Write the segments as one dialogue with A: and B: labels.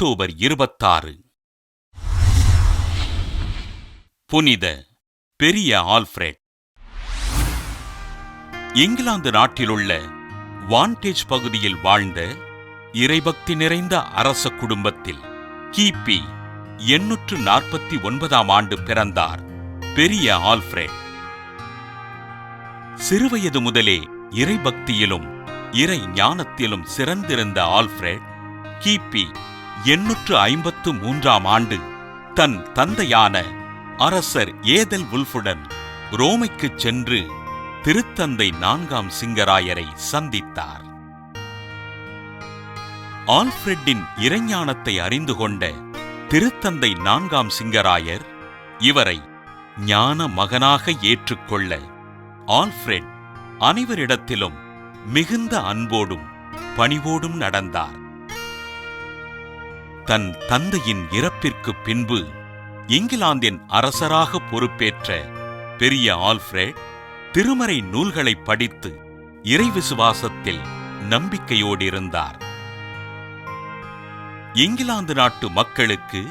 A: October இருபத்தாறு. புனித பெரிய ஆல்ஃபிரட். இங்கிலாந்து நாட்டிலுள்ள வான்டேஜ் பகுதியில் வாழ்ந்த இறைபக்தி நிறைந்த அரச குடும்பத்தில் கிபி எண்ணூற்று நாற்பத்தி ஒன்பதாம் ஆண்டு பிறந்தார் பெரிய ஆல்ஃபிரட். சிறுவயது முதலே இறைபக்தியிலும் இறை ஞானத்திலும் சிறந்திருந்த ஆல்ஃபிரட் கிபி எண்ணூற்று ஐம்பத்து மூன்றாம் ஆண்டு தன் தந்தையான அரசர் ஏதல் உல்ஃபுடன் ரோமைக்குச் சென்று திருத்தந்தை நான்காம் சிங்கராயரை சந்தித்தார். ஆல்ஃபிரெட்டின் இறைஞானத்தை அறிந்து கொண்ட திருத்தந்தை நான்காம் சிங்கராயர் இவரை ஞான மகனாக ஏற்றுக்கொள்ள ஆல்ஃபிரெட் அனைவரிடத்திலும் மிகுந்த அன்போடும் பணிவோடும் நடந்தார். தன் தந்தையின் இறப்பிற்குப் பின்பு இங்கிலாந்தின் அரசராக பொறுப்பேற்ற பெரிய ஆல்ஃபிரட் திருமறை நூல்களை படித்து இறை விசுவாசத்தில் இங்கிலாந்து நாட்டு மக்களுக்கு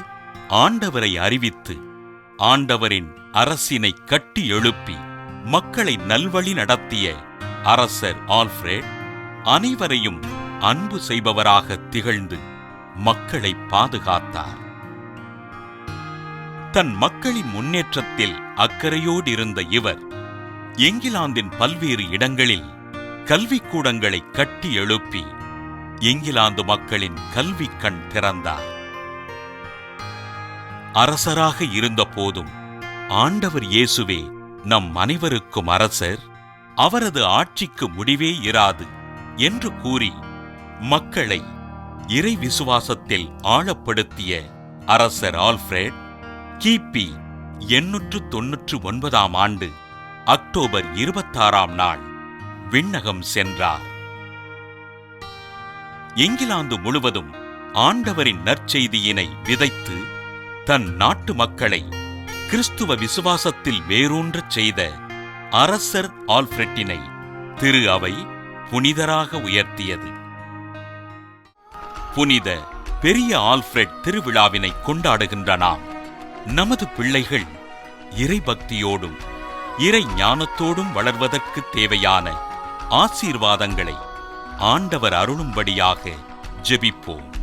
A: ஆண்டவரை அறிவித்து ஆண்டவரின் அரசினை கட்டி எழுப்பி மக்களை நல்வழி நடத்திய அரசர் ஆல்ஃபிரட் அனைவரையும் அன்பு செய்பவராக திகழ்ந்து மக்களை பாதுகாத்தார். தன் மக்களின் முன்னேற்றத்தில் அக்கறையோடு இருந்த இவர் இங்கிலாந்தின் பல்வேறு இடங்களில் கல்விக்கூடங்களை கட்டி எழுப்பி இங்கிலாந்து மக்களின் கல்வி கண் திறந்தார். அரசராக இருந்த போதும் ஆண்டவர் இயேசுவே நம் அனைவருக்கும் அரசர் அவரது ஆட்சிக்கு முடிவே இராது என்று கூறி மக்களை இறை விசுவாசத்தில் ஆழப்படுத்திய அரசர் ஆல்ஃபிரட் கிபி எண்ணூற்று தொன்னூற்று ஒன்பதாம் ஆண்டு அக்டோபர் இருபத்தாறாம் நாள் விண்ணகம் சென்றார். இங்கிலாந்து முழுவதும் ஆண்டவரின் நற்செய்தியினை விதைத்து தன் நாட்டு மக்களை கிறிஸ்துவ விசுவாசத்தில் வேரூன்றச் செய்த அரசர் ஆல்ஃபிரெட்டினை திரு அவை புனிதராக உயர்த்தியது. புனித பெரிய ஆல்ஃபிரட் திருவிழாவினை கொண்டாடுகின்ற நாம் நமது பிள்ளைகள் இறைபக்தியோடும் இறை ஞானத்தோடும் வளர்வதற்கு தேவையான ஆசீர்வாதங்களை ஆண்டவர் அருளும்படியாக ஜெபிப்போம்.